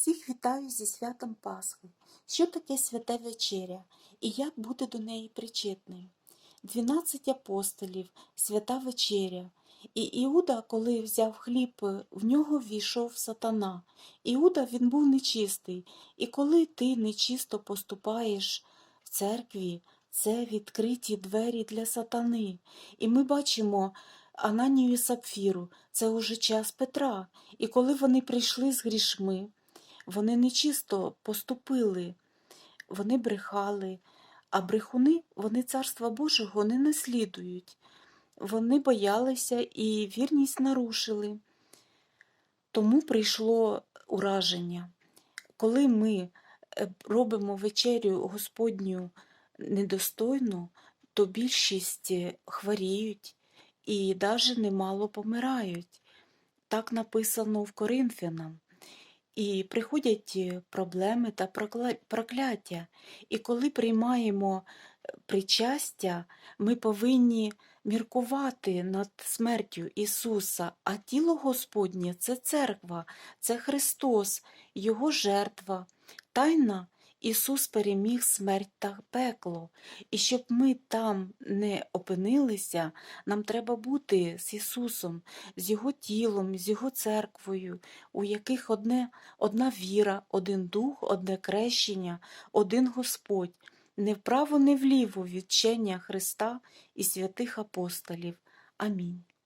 Всіх вітаю зі святом Пасхи. Що таке свята вечеря і як бути до неї причетним? Дванадцять апостолів, свята вечеря. І Іуда, коли взяв хліб, в нього ввійшов сатана. Іуда він був нечистий. І коли ти нечисто поступаєш в церкві, це відкриті двері для сатани. І ми бачимо Ананію і Сапфіру, це уже час Петра. І коли вони прийшли з грішми, вони нечисто поступили, вони брехали, а брехуни вони царства Божого не наслідують. Вони боялися і вірність нарушили. Тому прийшло ураження. Коли ми е, робимо вечерю Господню недостойну, то більшість е, хворіють і навіть немало помирають. Так написано в Коринфянам. І приходять е, проблеми та прокляття. І коли приймаємо е, причастя, ми повинні міркувати над смертю Ісуса, а тіло Господнє це церква, це Христос, Його жертва. Тайна Ісус переміг смерть та пекло. І щоб ми там не опинилися, нам треба бути з Ісусом, з Його тілом, з Його церквою, у яких одне, одна віра, один дух, одне крещення, один Господь, не вправо, не вліво від вчення Христа і святих апостолів. Амінь.